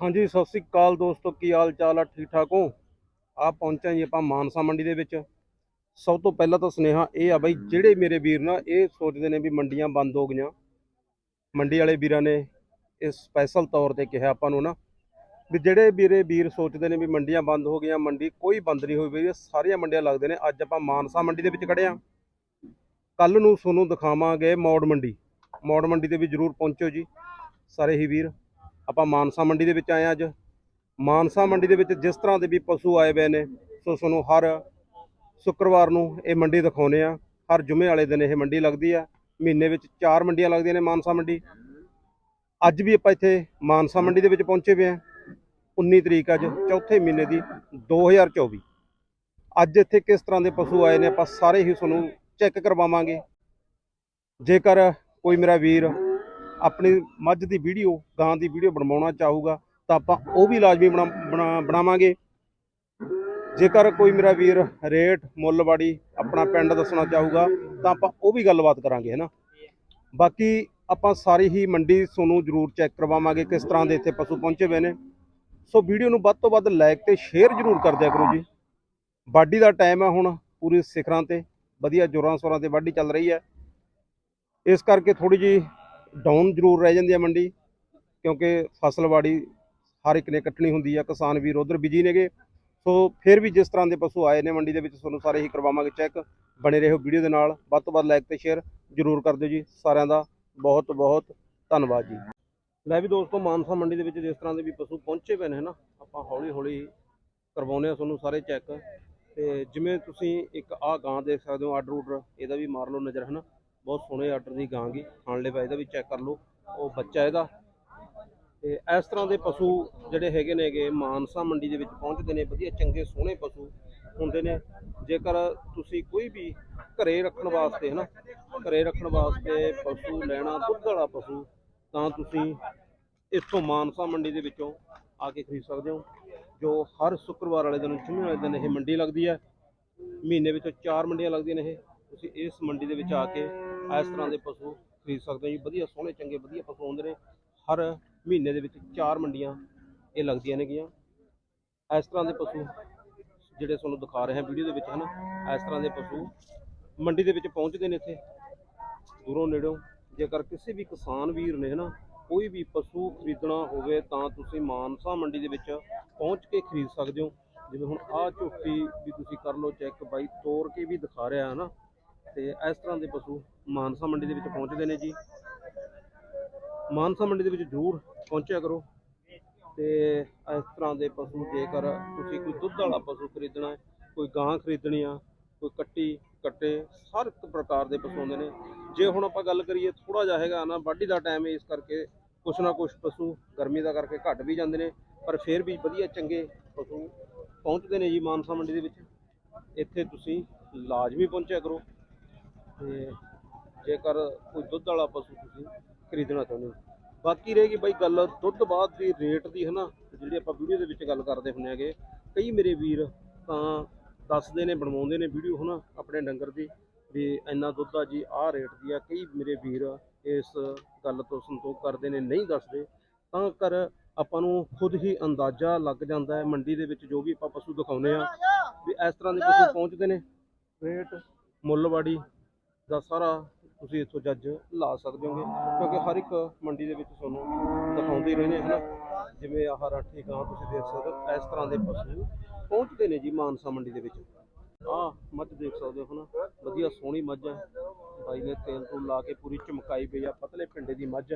ਹਾਂਜੀ, ਸਤਿ ਸ੍ਰੀ ਅਕਾਲ ਦੋਸਤੋ, ਕੀ ਹਾਲ ਚਾਲ ਆ? ਠੀਕ ਠਾਕ ਹੋ? ਆ ਪਹੁੰਚਿਆ ਜੀ ਆਪਾਂ ਮਾਨਸਾ ਮੰਡੀ ਦੇ ਵਿੱਚ। ਸਭ ਤੋਂ ਪਹਿਲਾਂ ਤਾਂ ਸੁਨੇਹਾ ਇਹ ਆ ਬਾਈ, ਜਿਹੜੇ ਮੇਰੇ ਵੀਰ ਨਾ, ਇਹ ਸੋਚਦੇ ਨੇ ਵੀ ਮੰਡੀਆਂ ਬੰਦ ਹੋ ਗਈਆਂ। ਮੰਡੀ ਵਾਲੇ ਵੀਰਾਂ ਨੇ ਇਹ ਸਪੈਸ਼ਲ ਤੌਰ ਤੇ ਕਿਹਾ ਆਪਾਂ ਨੂੰ ਨਾ, ਵੀ ਜਿਹੜੇ ਵੀਰੇ ਵੀਰ ਸੋਚਦੇ ਨੇ ਵੀ ਮੰਡੀਆਂ ਬੰਦ ਹੋ ਗਈਆਂ, ਮੰਡੀ ਕੋਈ ਬੰਦ ਨਹੀਂ ਹੋਈ ਵੀ ਸਾਰੀਆਂ ਮੰਡੀਆਂ ਲੱਗਦੇ ਨੇ। ਅੱਜ ਆਪਾਂ ਮਾਨਸਾ ਮੰਡੀ ਦੇ ਵਿੱਚ ਖੜੇ ਆ ਕੱਲ ਨੂੰ ਤੁਹਾਨੂੰ ਦਿਖਾਵਾਂਗੇ ਮੌੜ ਮੰਡੀ। ਮੌੜ ਮੰਡੀ ਤੇ ਵੀ ਜਰੂਰ ਪਹੁੰਚੋ ਜੀ, ਸਾਰੇ ਹੀ ਵੀਰ। ਆਪਾਂ ਮਾਨਸਾ ਮੰਡੀ ਦੇ ਵਿੱਚ ਆਏ ਹਾਂ ਅੱਜ। ਮਾਨਸਾ ਮੰਡੀ ਦੇ ਵਿੱਚ ਜਿਸ ਤਰ੍ਹਾਂ ਦੇ ਵੀ ਪਸ਼ੂ ਆਏ ਹੋਏ ਨੇ, ਸੋ ਤੁਹਾਨੂੰ ਹਰ ਸ਼ੁੱਕਰਵਾਰ ਨੂੰ ਇਹ ਮੰਡੀ ਦਿਖਾਉਨੇ ਆ ਹਰ ਜੁਮੇ ਵਾਲੇ ਦਿਨ ਇਹ ਮੰਡੀ ਲੱਗਦੀ ਆ। ਮਹੀਨੇ ਵਿੱਚ ਚਾਰ ਮੰਡੀਆਂ ਲੱਗਦੀਆਂ ਨੇ ਮਾਨਸਾ ਮੰਡੀ। ਅੱਜ ਵੀ ਆਪਾਂ ਇੱਥੇ ਮਾਨਸਾ ਮੰਡੀ ਦੇ ਵਿੱਚ ਪਹੁੰਚੇ ਹੋਏ ਆ 19 ਤਰੀਕ ਅੱਜ, ਚੌਥੇ ਮਹੀਨੇ ਦੀ 2024 ਅੱਜ ਇੱਥੇ ਕਿਸ ਤਰ੍ਹਾਂ ਦੇ ਪਸ਼ੂ ਆਏ ਨੇ, ਆਪਾਂ ਸਾਰੇ ਹੀ ਤੁਹਾਨੂੰ ਚੈੱਕ ਕਰਵਾਵਾਂਗੇ। ਜੇਕਰ ਕੋਈ ਮੇਰਾ ਵੀਰ ਆਪਣੀ ਮੱਝ ਦੀ ਵੀਡੀਓ, ਗਾਂ ਦੀ ਵੀਡੀਓ ਬਣਵਾਉਣਾ ਚਾਹੂਗਾ, ਤਾਂ ਆਪਾਂ ਉਹ ਵੀ ਲਾਜ਼ਮੀ ਬਣਾ- ਬਣਾ- ਬਣਾਵਾਂਗੇ। ਜੇਕਰ ਕੋਈ ਮੇਰਾ ਵੀਰ ਰੇਟ ਮੁੱਲਵਾੜੀ ਆਪਣਾ ਪਿੰਡ ਦੱਸਣਾ ਚਾਹੂਗਾ, ਤਾਂ ਆਪਾਂ ਉਹ ਵੀ ਗੱਲਬਾਤ ਕਰਾਂਗੇ, ਹੈਨਾ? ਬਾਕੀ ਆਪਾਂ ਸਾਰੀ ਹੀ ਮੰਡੀ ਤੁਹਾਨੂੰ ਜ਼ਰੂਰ ਚੈੱਕ ਕਰਵਾਵਾਂਗੇ, ਕਿਸ ਤਰ੍ਹਾਂ ਦੇ ਇੱਥੇ ਪਸ਼ੂ ਪਹੁੰਚੇ ਹੋਏ ਨੇ। ਸੋ ਵੀਡੀਓ ਨੂੰ ਵੱਧ ਤੋਂ ਵੱਧ ਲਾਈਕ ਤੇ ਸ਼ੇਅਰ ਜ਼ਰੂਰ ਕਰ ਦਿਆ ਕਰੋ ਜੀ। ਵਾਢੀ ਦਾ ਟਾਈਮ ਹੈ ਹੁਣ ਪੂਰੀ ਸਿਖਰਾਂ ਤੇ, ਵਧੀਆ ਜੋਰਾਂ ਸੋਰਾਂ ਤੇ ਵਾਢੀ ਚੱਲ ਰਹੀ ਹੈ। ਇਸ ਕਰਕੇ ਥੋੜੀ ਜੀ ਡਾਊਨ ਜ਼ਰੂਰ ਰਹਿ ਜਾਂਦੀ ਹੈ ਮੰਡੀ, ਕਿਉਂਕਿ ਫਸਲਵਾੜੀ ਹਰ ਇੱਕ ਨੇ ਕੱਟਣੀ ਹੁੰਦੀ ਆ, ਕਿਸਾਨ ਵੀਰ ਉਧਰ ਬਿਜ਼ੀ ਨੇਗੇ। ਸੋ ਫਿਰ ਵੀ ਜਿਸ ਤਰ੍ਹਾਂ ਦੇ ਪਸ਼ੂ ਆਏ ਨੇ ਮੰਡੀ ਦੇ ਵਿੱਚ, ਤੁਹਾਨੂੰ ਸਾਰੇ ਹੀ ਕਰਵਾਵਾਂਗੇ ਚੈੱਕ ਬਣੇ ਰਹੋ ਵੀਡੀਓ ਦੇ ਨਾਲ। ਵੱਧ ਤੋਂ ਵੱਧ ਲਾਈਕ ਤੇ ਸ਼ੇਅਰ ਜ਼ਰੂਰ ਕਰ ਦਿਓ ਜੀ। ਸਾਰਿਆਂ ਦਾ ਬਹੁਤ ਬਹੁਤ ਧੰਨਵਾਦ ਜੀ। ਲੈ ਵੀ ਦੋਸਤੋ, ਮਾਨਸਾ ਮੰਡੀ ਦੇ ਵਿੱਚ ਜਿਸ ਤਰ੍ਹਾਂ ਦੇ ਵੀ ਪਸ਼ੂ ਪਹੁੰਚੇ ਪਏ ਨੇ ਨਾ ਆਪਾਂ ਹੌਲੀ ਹੌਲੀ ਕਰਵਾਉਂਦੇ ਆ ਤੁਹਾਨੂੰ ਸਾਰੇ ਚੈੱਕ ਤੇ ਜਿਵੇਂ ਤੁਸੀਂ ਇੱਕ ਆਹ ਗਾਂ ਦੇਖ ਸਕਦੇ ਹੋ ਆਰਡਰ ਆਰਡਰ ਇਹਦਾ ਵੀ ਮਾਰ ਲਓ ਨਜ਼ਰ, ਹਨਾ? ਬਹੁਤ ਸੋਹਣੇ ਆਰਡਰ ਦੀ ਗਾਂ ਗੀ, ਖਾਣ ਲੈ ਇਹਦਾ ਵੀ ਚੈੱਕ ਕਰ ਲਓ, ਉਹ ਬੱਚਾ ਇਹਦਾ। ਤੇ ਇਸ ਤਰ੍ਹਾਂ ਦੇ ਪਸ਼ੂ ਜਿਹੜੇ ਹੈਗੇ ਨੇਗੇ, ਮਾਨਸਾ ਮੰਡੀ ਦੇ ਵਿੱਚ ਪਹੁੰਚਦੇ ਨੇ, ਵਧੀਆ ਚੰਗੇ ਸੋਹਣੇ ਪਸ਼ੂ ਹੁੰਦੇ ਨੇ। ਜੇਕਰ ਤੁਸੀਂ ਕੋਈ ਵੀ ਘਰੇ ਰੱਖਣ ਵਾਸਤੇ ਹਨਾ, ਘਰੇ ਰੱਖਣ ਵਾਸਤੇ ਪਸ਼ੂ ਲੈਣਾ, ਦੁੱਧ ਵਾਲਾ ਪਸ਼ੂ, ਤਾਂ ਤੁਸੀਂ ਇੱਥੋਂ ਮਾਨਸਾ ਮੰਡੀ ਦੇ ਵਿੱਚੋਂ ਆ ਕੇ ਖਰੀਦ ਸਕਦੇ ਹੋ, ਜੋ ਹਰ ਸ਼ੁੱਕਰਵਾਰ ਵਾਲੇ ਦਿਨ ਜੁਮੇ ਵਾਲੇ ਦਿਨ ਇਹ ਮੰਡੀ ਲੱਗਦੀ ਹੈ। ਮਹੀਨੇ ਵਿੱਚੋਂ ਚਾਰ ਮੰਡੀਆਂ ਲੱਗਦੀਆਂ ਨੇ ਇਹ। ਤੁਸੀਂ ਇਸ ਮੰਡੀ ਦੇ ਵਿੱਚ ਆ ਕੇ ਇਸ ਤਰ੍ਹਾਂ ਦੇ ਪਸ਼ੂ ਖਰੀਦ ਸਕਦੇ ਹੋ ਜੀ। ਵਧੀਆ ਸੋਹਣੇ, ਚੰਗੇ, ਵਧੀਆ ਪਸ਼ੂ ਆਉਂਦੇ ਨੇ। ਹਰ ਮਹੀਨੇ ਦੇ ਵਿੱਚ ਚਾਰ ਮੰਡੀਆਂ ਇਹ ਲੱਗਦੀਆਂ ਨੇਗੀਆਂ। ਇਸ ਤਰ੍ਹਾਂ ਦੇ ਪਸ਼ੂ ਜਿਹੜੇ ਤੁਹਾਨੂੰ ਦਿਖਾ ਰਹੇ ਹਾਂ ਵੀਡੀਓ ਦੇ ਵਿੱਚ, ਹਨ? ਇਸ ਤਰ੍ਹਾਂ ਦੇ ਪਸ਼ੂ ਮੰਡੀ ਦੇ ਵਿੱਚ ਪਹੁੰਚਦੇ ਨੇ ਇੱਥੇ। ਦੂਰੋਂ ਨੇੜੋਂ ਜੇਕਰ ਕਿਸੇ ਵੀ ਕਿਸਾਨ ਵੀਰ ਨੇ, ਹਨਾ? ਕੋਈ ਵੀ ਪਸ਼ੂ ਖਰੀਦਣਾ ਹੋਵੇ ਤਾਂ ਤੁਸੀਂ ਮਾਨਸਾ ਮੰਡੀ ਦੇ ਵਿੱਚ ਪਹੁੰਚ ਕੇ ਖਰੀਦ ਸਕਦੇ ਹੋ। ਜਿਵੇਂ ਹੁਣ ਆਹ ਝੋਟੀ ਵੀ ਤੁਸੀਂ ਕਰ ਲਓ ਚੈੱਕ ਬਾਈ ਤੋੜ ਕੇ ਵੀ ਦਿਖਾ ਰਿਹਾ ਹੈ ਨਾ ਤੇ ਇਸ ਤਰ੍ਹਾਂ ਦੇ ਪਸ਼ੂ ਮਾਨਸਾ ਮੰਡੀ ਦੇ ਵਿੱਚ ਪਹੁੰਚਦੇ ਨੇ ਜੀ। ਮਾਨਸਾ ਮੰਡੀ ਦੇ ਵਿੱਚ ਜ਼ਰੂਰ ਪਹੁੰਚਿਆ ਕਰੋ। ਤੇ ਇਸ ਤਰ੍ਹਾਂ ਦੇ ਪਸ਼ੂ ਜੇਕਰ ਤੁਸੀਂ ਕੋਈ ਦੁੱਧ ਵਾਲਾ ਪਸ਼ੂ ਖਰੀਦਣਾ ਕੋਈ ਗਾਂ ਖਰੀਦਣੀ ਆ, ਕੋਈ ਕੱਟੀ, ਕੱਟੇ, ਹਰ ਇੱਕ ਪ੍ਰਕਾਰ ਦੇ ਪਸ਼ੂ ਆਉਂਦੇ ਨੇ। ਜੇ ਹੁਣ ਆਪਾਂ ਗੱਲ ਕਰੀਏ ਥੋੜਾ ਜਿਹਾ ਹੈਗਾ ਨਾ, ਵਾਢੀ ਦਾ ਟਾਈਮ ਹੈ ਇਸ ਕਰਕੇ ਕੁਛ ਨਾ ਕੁਛ ਪਸ਼ੂ ਗਰਮੀ ਦਾ ਕਰਕੇ ਘਟ ਵੀ ਜਾਂਦੇ ਨੇ, ਪਰ ਫਿਰ ਵੀ ਵਧੀਆ ਚੰਗੇ ਪਸ਼ੂ ਪਹੁੰਚਦੇ ਨੇ ਜੀ ਮਾਨਸਾ ਮੰਡੀ ਦੇ ਵਿੱਚ। ਇੱਥੇ ਤੁਸੀਂ ਲਾਜ਼ਮੀ ਪਹੁੰਚਿਆ ਕਰੋ। ਤੇ ਜੇਕਰ ਕੋਈ ਦੁੱਧ ਵਾਲਾ ਪਸ਼ੂ ਤੁਸੀਂ ਖਰੀਦਣਾ ਚਾਹੁੰਦੇ ਹੋ। ਬਾਕੀ ਰਹੇਗੀ ਬਾਈ ਗੱਲ ਦੁੱਧ ਬਾਅਦ ਦੀ ਰੇਟ ਦੀ ਹਨਾ ਜਿਹੜੀ ਆਪਾਂ ਵੀਡੀਓ ਦੇ ਵਿੱਚ ਗੱਲ ਕਰਦੇ ਹੁੰਦੇ ਹੈਗੇ। ਕਈ ਮੇਰੇ ਵੀਰ ਤਾਂ ਦੱਸਦੇ ਨੇ ਬਣਵਾਉਂਦੇ ਨੇ ਵੀਡੀਓ ਹਨਾ ਆਪਣੇ ਡੰਗਰ ਦੀ ਵੀ ਇੰਨਾ ਦੁੱਧ ਆ ਜੀ ਆਹ ਰੇਟ ਦੀ ਆ। ਕਈ ਮੇਰੇ ਵੀਰ ਇਸ ਗੱਲ ਤੋਂ ਸੰਤੋਖ ਕਰਦੇ ਨੇ ਨਹੀਂ ਦੱਸਦੇ। ਤਾਂ ਕਰ ਆਪਾਂ ਨੂੰ ਖੁਦ ਹੀ ਅੰਦਾਜ਼ਾ ਲੱਗ ਜਾਂਦਾ ਹੈ ਮੰਡੀ ਦੇ ਵਿੱਚ ਜੋ ਵੀ ਆਪਾਂ ਪਸ਼ੂ ਦਿਖਾਉਂਦੇ ਆ ਵੀ ਇਸ ਤਰ੍ਹਾਂ ਦੇ ਪਸ਼ੂ ਪਹੁੰਚਦੇ ਨੇ। ਰੇਟ ਮੁੱਲਵਾੜੀ। ਦਾ ਸਾਰਾ ਤੁਸੀਂ ਇੱਥੋਂ ਜੱਜ ਲਾ ਸਕਦੇ ਹੋਗੇ। ਕਿਉਂਕਿ ਹਰ ਇੱਕ ਮੰਡੀ ਦੇ ਵਿੱਚ ਤੁਹਾਨੂੰ ਦਿਖਾਉਂਦੇ ਹੀ ਰਹਿੰਦੇ ਹਨ। ਜਿਵੇਂ ਆਹ ਰਾਠੀ ਗਾਂ ਤੁਸੀਂ ਦੇਖ ਸਕਦੇ ਹੋ, ਇਸ ਤਰ੍ਹਾਂ ਦੇ ਪਸ਼ੂ ਪਹੁੰਚਦੇ ਨੇ ਜੀ ਮਾਨਸਾ ਮੰਡੀ ਦੇ ਵਿੱਚ। ਆਹ ਮੱਝ ਦੇਖ ਸਕਦੇ ਹੋ ਨਾ ਵਧੀਆ ਸੋਹਣੀ ਮੱਝ ਹੈ ਬਾਈ ਨੇ ਤੇਲ ਤੂਲ ਲਾ ਕੇ ਪੂਰੀ ਚਮਕਾਈ ਪਈ ਆ, ਪਤਲੇ ਪਿੰਡੇ ਦੀ ਮੱਝ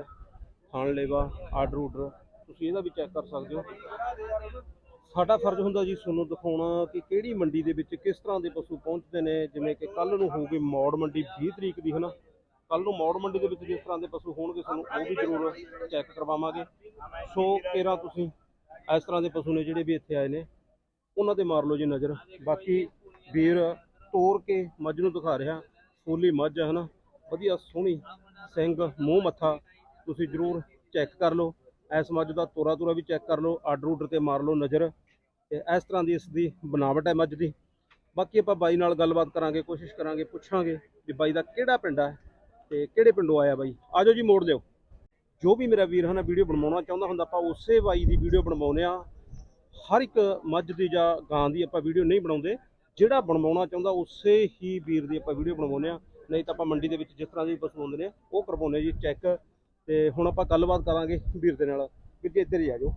ਖਾਣ ਲੇਵਾ ਆਰਡਰ ਉਡਰ ਤੁਸੀਂ ਇਹਦਾ ਵੀ ਚੈੱਕ ਕਰ ਸਕਦੇ ਹੋ। ਸਾਡਾ ਫਰਜ਼ ਹੁੰਦਾ ਜੀ ਤੁਹਾਨੂੰ ਦਿਖਾਉਣਾ ਕਿ ਕਿਹੜੀ ਮੰਡੀ ਦੇ ਵਿੱਚ ਕਿਸ ਤਰ੍ਹਾਂ ਦੇ ਪਸ਼ੂ ਪਹੁੰਚਦੇ ਨੇ, ਜਿਵੇਂ ਕਿ ਕੱਲ ਨੂੰ ਹੋਊਗੀ ਮੌੜ ਮੰਡੀ 20 ਤਰੀਕ ਦੀ, ਹਨਾ? ਕੱਲ ਨੂੰ ਮੌੜ ਮੰਡੀ ਦੇ ਵਿੱਚ ਜਿਸ ਤਰ੍ਹਾਂ ਦੇ ਪਸ਼ੂ ਹੋਣਗੇ, ਤੁਹਾਨੂੰ ਉਹ ਵੀ ਜ਼ਰੂਰ ਚੈੱਕ ਕਰਵਾਵਾਂਗੇ। ਸੋ ਕਿਹੜਾ ਤੁਸੀਂ ਇਸ ਤਰ੍ਹਾਂ ਦੇ ਪਸ਼ੂ ਨੇ ਜਿਹੜੇ ਵੀ ਇੱਥੇ ਆਏ ਨੇ, ਉਹਨਾਂ ਤੇ ਮਾਰ ਲਓ ਜੀ ਨਜ਼ਰ। ਬਾਕੀ ਵੀਰ ਤੋਰ ਕੇ ਮੱਝ ਨੂੰ ਦਿਖਾ ਰਿਹਾ ਫੂਲੀ ਮੱਝ ਹੈ ਹਨਾ? ਵਧੀਆ ਸੋਹਣੀ ਸਿੰਘ ਮੂੰਹ ਮੱਥਾ, ਤੁਸੀਂ ਜ਼ਰੂਰ ਚੈੱਕ ਕਰ ਲਓ। ਇਸ ਮੱਝ ਦਾ ਤੋਰਾ ਤੋਰਾ ਵੀ ਚੈੱਕ ਕਰ ਲਓ ਆਰਡਰ ਆਰਡਰ ਤੇ ਮਾਰ ਲਓ ਨਜ਼ਰ। ਤੇ ਇਸ ਤਰ੍ਹਾਂ ਦੀ ਇਸ ਦੀ ਬਣਾਵਟ ਹੈ ਮੱਝ ਦੀ। ਬਾਕੀ ਆਪਾਂ ਬਾਈ ਨਾਲ ਗੱਲਬਾਤ ਕਰਾਂਗੇ, ਕੋਸ਼ਿਸ਼ ਕਰਾਂਗੇ, ਪੁੱਛਾਂਗੇ ਵੀ ਬਾਈ ਦਾ ਕਿਹੜਾ ਪਿੰਡ ਹੈ ਤੇ ਕਿਹੜੇ ਪਿੰਡੋਂ ਆਇਆ ਬਾਈ। ਆਜੋ ਜੀ, ਮੋੜ ਲਿਓ। ਜੋ ਵੀ ਮੇਰਾ ਵੀਰ ਹਨਾ ਵੀਡੀਓ ਬਣਵਾਉਣਾ ਚਾਹੁੰਦਾ ਹੁੰਦਾ, ਆਪਾਂ ਉਸੇ ਬਾਈ ਦੀ ਵੀਡੀਓ ਬਣਵਾਉਂਦੇ ਆ ਹਰ ਇੱਕ ਮੱਝ ਦੀ ਜਾਂ ਗਾਂ ਦੀ ਆਪਾਂ ਵੀਡੀਓ ਨਹੀਂ ਬਣਾਉਂਦੇ। ਜਿਹੜਾ ਬਣਵਾਉਣਾ ਚਾਹੁੰਦਾ, ਉਸੇ ਹੀ ਵੀਰ ਦੀ ਆਪਾਂ ਵੀਡੀਓ ਬਣਵਾਉਂਦੇ ਆ ਨਹੀਂ ਤਾਂ ਆਪਾਂ ਮੰਡੀ ਦੇ ਵਿੱਚ ਜਿਸ ਤਰ੍ਹਾਂ ਦੀ ਪਸ਼ੂ ਹੁੰਦੇ ਨੇ, ਉਹ ਕਰਵਾਉਂਦੇ ਜੀ, ਚੈੱਕ। ਤੇ ਹੁਣ ਆਪਾਂ ਗੱਲਬਾਤ ਕਰਾਂਗੇ ਵੀਰ ਦੇ ਨਾਲ। ਵੀਰ ਜੀ, ਇੱਧਰ ਹੀ ਆ ਜਾਓ।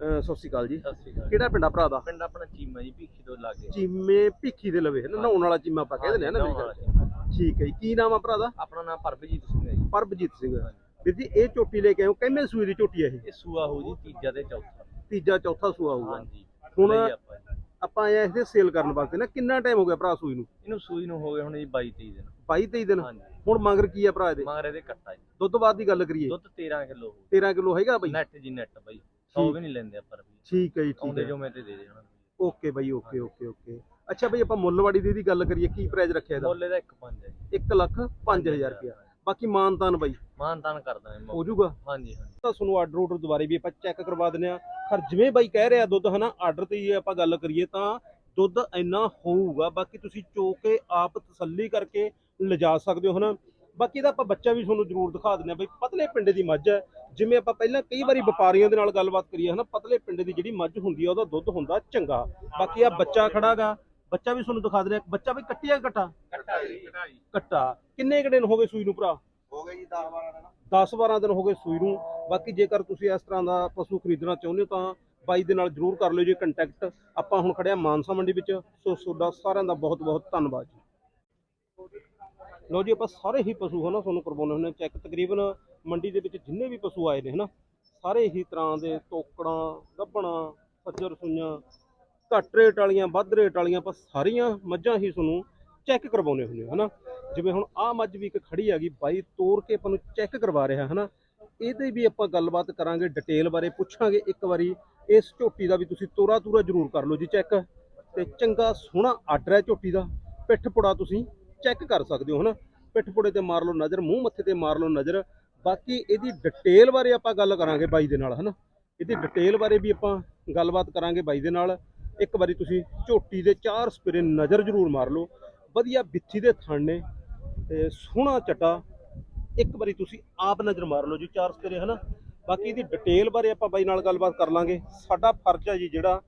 ਸਤਿ ਸ਼੍ਰੀ ਅਕਾਲ ਜੀ। ਸਤਿ ਸ਼੍ਰੀ ਅਕਾਲ ਕਿਹੜਾ ਪਿੰਡਾ ਭਰਾ ਦਾ? ਪਿੰਡ ਆਪਣਾ ਚੀਮਾ ਜੀ ਭੀਖੀ ਤੋਂ ਲਾਗੇ। ਚੀਮੇ ਭਿੱਖੀ ਦੇ ਲਵੇ ਨਾ ਨਹਾਉਣ ਵਾਲਾ ਚੀਮਾ ਆਪਾਂ ਕਹਿੰਦੇ ਨੇ ਨਾ ਜੀ? ਚੀਮਾ। ਠੀਕ ਹੈ ਜੀ। ਕੀ ਨਾਮ ਆ ਭਰਾ ਦਾ? ਆਪਣਾ ਨਾਮ ਪਰਬਜੀਤ ਸਿੰਘ ਹੈ ਜੀ। ਪਰਬਜੀਤ ਸਿੰਘ। ਵੀਰ ਜੀ ਇਹ ਝੋਟੀ ਲੈ ਕੇ ਆਇਓ। ਕਿੰਨੇ ਸੂਈ ਦੀ ਝੋਟੀ ਹੈ ਇਹ? ਇਹ ਸੂਆ ਹੋ ਜੀ ਤੀਜਾ ਤੇ ਚੌਥਾ। ਤੀਜਾ ਚੌਥਾ ਸੂਆ ਹੋਊਗਾ। ਹਾਂਜੀ। ਹੁਣ ਲਈ ਆਪਾਂ ਜੀ। ਆਪਾਂ ਆਏ ਇਸ ਦੇ ਸੇਲ ਕਰਨ ਵਾਸਤੇ ਨਾ ਕਿੰਨਾ ਟਾਈਮ ਹੋ ਗਿਆ ਭਰਾ ਸੂਈ ਨੂੰ? ਇਹਨੂੰ ਸੂਈ ਨੂੰ ਹੋ ਗਏ ਹੁਣ ਜੀ 22 23 ਦਿਨ। 22 23 ਦਿਨ? ਹਾਂਜੀ। ਹੁਣ ਮਗਰ ਕੀ ਆ ਭਰਾ ਇਹਦੇ? ਮਗਰ ਇਹਦੇ ਕੱਟਾ ਜੀ। ਦੁੱਧ ਬਾਅਦ ਦੀ ਗੱਲ ਕਰੀਏ। ਦੁੱਧ 13 ਕਿਲੋ ਹੋ 13 ਕਿਲੋ ਹੈਗਾ ਬਾਈ? ਨੈਟ ਜੀ ਨੈਟ ਬਾਈ। 100 ਵੀ ਨਹੀਂ ਲੈਂਦੇ ਆਪਾਂ ਰੁਪਏ ਠੀਕ ਹੈ ਜੀ ਠੀਕ ਆਉਂਦੇ ਹੈ। ਜੋ ਮੈਂ ਤੇ ਦੇ ਦੇਣਾ। ਓਕੇ ਬਾਈ ਓਕੇ ਓਕੇ ਓਕੇ। ਅੱਛਾ ਬਾਈ ਆਪਾਂ ਮੁੱਲਵਾੜੀ ਦੀ ਇਹਦੀ ਗੱਲ ਕਰੀਏ ਕੀ ਪ੍ਰਾਈਸ ਰੱਖਿਆ ਇਹਦਾ? ਮੁੱਲ ਇਹਦਾ 1.5 ਹੈ ਜੀ। 1 ਲੱਖ 5000 ਰੁਪਇਆ। ਬਾਕੀ ਮਾਨਤਾਨ ਬਾਈ। ਮਾਨ ਤਾਨ ਕਰਦਾ ਮੈਂ ਹੋ ਜਾਊਗਾ? ਹਾਂਜੀ ਹਾਂਜੀ। ਤਾਂ ਤੁਹਾਨੂੰ ਆਰਡਰ ਆਰਡਰ ਦੁਬਾਰੇ ਵੀ ਆਪਾਂ ਚੈੱਕ ਕਰਵਾ ਦਿੰਦੇ ਆ ਪਰ ਜਿਵੇਂ ਬਾਈ ਕਹਿ ਰਿਹਾ ਦੁੱਧ ਹਨਾ ਆਰਡਰ ਤੇ ਹੀ ਆਪਾਂ ਗੱਲ ਕਰੀਏ ਤਾਂ ਦੁੱਧ ਇੰਨਾ ਹੋਊਗਾ ਬਾਕੀ ਤੁਸੀਂ ਚੋ ਕੇ ਆਪ ਤਸੱਲੀ ਕਰਕੇ ਲਿਜਾ ਸਕਦੇ ਹੋ ਹਨਾ। ਬਾਕੀ ਇਹਦਾ ਆਪਾਂ ਬੱਚਾ ਵੀ ਤੁਹਾਨੂੰ ਜ਼ਰੂਰ ਦਿਖਾ ਦਿੰਦੇ ਆ ਬਈ ਪਤਲੇ ਪਿੰਡੇ ਦੀ ਮੱਝ ਹੈ। ਜਿਵੇਂ ਆਪਾਂ ਪਹਿਲਾਂ ਕਈ ਵਾਰੀ ਵਪਾਰੀਆਂ ਦੇ ਨਾਲ ਗੱਲਬਾਤ ਕਰੀਏ ਹਨਾ ਪਤਲੇ ਪਿੰਡੇ ਦੀ ਜਿਹੜੀ ਮੱਝ ਹੁੰਦੀ ਆ ਉਹਦਾ ਦੁੱਧ ਹੁੰਦਾ ਚੰਗਾ। ਬਾਕੀ ਆ ਬੱਚਾ ਖੜਾਗਾ ਬੱਚਾ ਵੀ ਤੁਹਾਨੂੰ ਦਿਖਾ ਦਿੰਦੇ ਬੱਚਾ ਵੀ ਕੱਟਿਆ ਕੱਟਾ? ਕੱਟਾ ਕਿੰਨੇ ਕੁ ਦਿਨ ਹੋ ਗਏ ਸੂਈ ਨੂੰ ਭਰਾ? ਹੋ ਗਏ ਜੀ 10 12 ਦਿਨ। 10-12 ਦਿਨ ਹੋ ਗਏ ਸੂਈ ਨੂੰ। ਬਾਕੀ ਜੇਕਰ ਤੁਸੀਂ ਇਸ ਤਰ੍ਹਾਂ ਦਾ ਪਸ਼ੂ ਖਰੀਦਣਾ ਚਾਹੁੰਦੇ ਹੋ ਤਾਂ ਬਾਈ ਦੇ ਨਾਲ ਜਰੂਰ ਕਰ ਲਿਓ ਜੀ ਕੰਟੈਕਟ ਆਪਾਂ ਹੁਣ ਖੜਿਆ ਮਾਨਸਾ ਮੰਡੀ ਵਿੱਚ। ਸੋ ਤੁਹਾਡਾ ਸਾਰਿਆਂ ਦਾ ਬਹੁਤ-ਬਹੁਤ ਧੰਨਵਾਦ ਜੀ। ਲੋ ਜੀ, ਆਪਾਂ ਸਾਰੇ ਹੀ ਪਸ਼ੂ ਹਨਾ ਤੁਹਾਨੂੰ ਕਰਵਾਉਣੇ ਹੁੰਦੇ ਚੈੱਕ ਤਕਰੀਬਨ ਮੰਡੀ ਦੇ ਵਿੱਚ ਜਿੰਨੇ ਵੀ ਪਸ਼ੂ ਆਏ ਨੇ ਹਨਾ, ਸਾਰੇ ਹੀ ਤਰ੍ਹਾਂ ਦੇ ਤੋਕੜਾਂ ਗੱਭਣਾ ਸੱਜਰ ਸੂਈਆਂ ਘੱਟ ਰੇਟ ਵਾਲੀਆਂ, ਵੱਧ ਰੇਟ ਵਾਲੀਆਂ ਆਪਾਂ ਸਾਰੀਆਂ ਮੱਝਾਂ ਹੀ ਤੁਹਾਨੂੰ ਚੈੱਕ ਕਰਵਾਉਣੇ ਹੁੰਦੇ ਹਨਾ। ਜਿਵੇਂ ਹੁਣ ਆਹ ਮੱਝ ਵੀ ਇੱਕ ਖੜੀ ਗਈ, ਬਾਈ ਤੋੜ ਕੇ ਆਪਾਂ ਨੂੰ ਚੈੱਕ ਕਰਵਾ ਰਿਹਾ ਹਨਾ। ਇਹਦੇ ਵੀ ਆਪਾਂ ਗੱਲਬਾਤ ਕਰਾਂਗੇ ਡਿਟੇਲ ਬਾਰੇ ਪੁੱਛਾਂਗੇ ਇੱਕ ਵਾਰੀ। ਇਸ ਝੋਟੀ ਦਾ ਵੀ ਤੁਸੀਂ ਤੋਰਾ ਤੂਰਾ ਜ਼ਰੂਰ ਕਰ ਲਓ ਜੀ ਚੈੱਕ ਤੇ ਚੰਗਾ ਸੋਹਣਾ ਆਰਡਰ ਹੈ ਝੋਟੀ ਦਾ। ਪਿੱਠ ਪੁੜਾ ਤੁਸੀਂ ਚੈੱਕ ਕਰ ਸਕਦੇ ਹੋ, ਹਨਾ? ਪਿੱਠ ਪੁੜੇ ਤੇ ਮਾਰ ਲਓ ਨਜ਼ਰ, ਮੂੰਹ ਮੱਥੇ ਤੇ ਮਾਰ ਲਓ ਨਜ਼ਰ। ਬਾਕੀ ਇਹਦੀ ਡਿਟੇਲ ਬਾਰੇ ਆਪਾਂ ਗੱਲ ਕਰਾਂਗੇ ਬਾਈ ਦੇ ਨਾਲ, ਹਨਾ? ਇਹਦੀ ਡਿਟੇਲ ਬਾਰੇ ਵੀ ਆਪਾਂ ਗੱਲਬਾਤ ਕਰਾਂਗੇ ਬਾਈ ਦੇ ਨਾਲ। ਇੱਕ ਵਾਰੀ ਤੁਸੀਂ ਝੋਟੀ ਦੇ ਚਾਰ ਸਪਰੇ ਨਜ਼ਰ ਜ਼ਰੂਰ ਮਾਰ ਲਓ। ਵਧੀਆ ਬਿੱਥੀ ਦੇ ਥਣ ਨੇ ਤੇ ਸੋਹਣਾ ਚਟਾ। ਇੱਕ ਵਾਰੀ ਤੁਸੀਂ ਆਪ ਨਜ਼ਰ ਮਾਰ ਲਓ ਜੀ ਚਾਰ ਸਪਰੇ, ਹਨਾ? ਬਾਕੀ ਇਹਦੀ ਡਿਟੇਲ ਬਾਰੇ ਆਪਾਂ ਬਾਈ ਨਾਲ ਗੱਲਬਾਤ ਕਰ ਲਾਂਗੇ। ਸਾਡਾ ਫਰਜ਼ ਹੈ ਜੀ ਜਿਹੜਾ